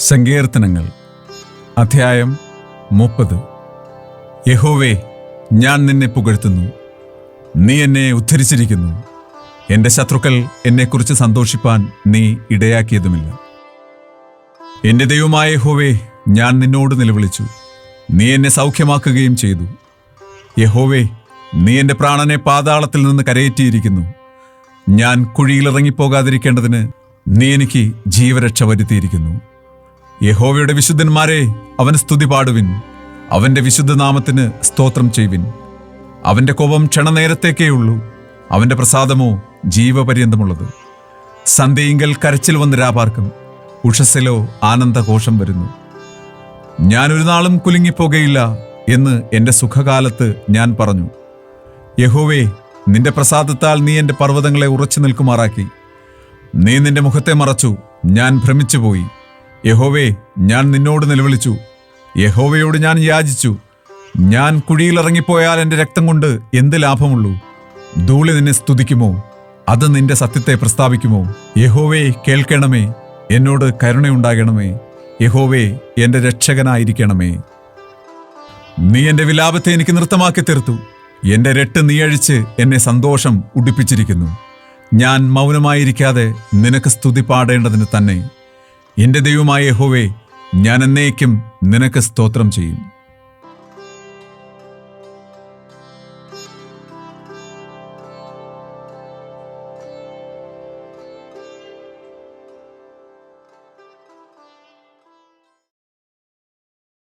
സങ്കീർത്തനങ്ങൾ. അധ്യായം മുപ്പത്. യഹോവേ ഞാൻ നിന്നെ പുകഴ്ത്തുന്നു. നീ എന്നെ ഉദ്ധരിച്ചിരിക്കുന്നു. എന്റെ ശത്രുക്കൾ എന്നെക്കുറിച്ച് സന്തോഷിപ്പാൻ നീ ഇടയാക്കിയതുമില്ല. എന്റെ ദൈവമായ യഹോവേ ഞാൻ നിന്നോട് നിലവിളിച്ചു. നീ എന്നെ സൗഖ്യമാക്കുകയും ചെയ്തു. യഹോവേ നീ എന്റെ പ്രാണനെ പാതാളത്തിൽ നിന്ന് കരയേറ്റിയിരിക്കുന്നു. ഞാൻ കുഴിയിലിറങ്ങിപ്പോകാതിരിക്കേണ്ടതിന് നീ എനിക്ക് ജീവരക്ഷ വരുത്തിയിരിക്കുന്നു. യഹോവയുടെ വിശുദ്ധന്മാരെ അവന് സ്തുതി പാടുവിൻ. അവന്റെ വിശുദ്ധ നാമത്തിന് സ്തോത്രം ചെയ്യുവിൻ അവന്റെ കോപം ക്ഷണനേരത്തേക്കേയുള്ളൂ. അവന്റെ പ്രസാദമോ ജീവപര്യന്തമുള്ളത്. സന്ധ്യയിങ്കൽ കരച്ചിൽ വന്ന് രാപാർക്കും. ഉഷസ്സിലോ ആനന്ദഘോഷം വരുന്നു. ഞാൻ ഒരു നാളും കുലുങ്ങിപ്പോകയില്ല എന്ന് എന്റെ സുഖകാലത്ത് ഞാൻ പറഞ്ഞു. യഹോവേ നിന്റെ പ്രസാദത്താൽ നീ എന്റെ പർവതങ്ങളെ ഉറച്ചു നിൽക്കുമാറാക്കി. നീ നിന്റെ മുഖത്തെ മറച്ചു. ഞാൻ ഭ്രമിച്ചുപോയി. യഹോവേ ഞാൻ നിന്നോട് നിലവിളിച്ചു. യഹോവയോട് ഞാൻ യാചിച്ചു. ഞാൻ കുഴിയിലിറങ്ങിപ്പോയാൽ എന്റെ രക്തം കൊണ്ട് എന്ത് ലാഭമുള്ളൂ? ധൂളി നിന്നെ സ്തുതിക്കുമോ? അത് നിന്റെ സത്യത്തെ പ്രസ്താവിക്കുമോ? യഹോവേ കേൾക്കണമേ. എന്നോട് കരുണയുണ്ടാകണമേ. യഹോവേ എന്റെ രക്ഷകനായിരിക്കണമേ. നീ എന്റെ വിലാപത്തെ എനിക്ക് നൃത്തമാക്കി തീർത്തു. എന്റെ രട്ട് നീയഴിച്ച് എന്നെ സന്തോഷം ഉടിപ്പിച്ചിരിക്കുന്നു. ഞാൻ മൗനമായിരിക്കാതെ നിനക്ക് സ്തുതി പാടേണ്ടതിന് തന്നെ. എന്റെ ദൈവമായ യഹോവേ ഞാൻ എന്നേക്കും നിനക്ക് സ്തോത്രം ചെയ്യും.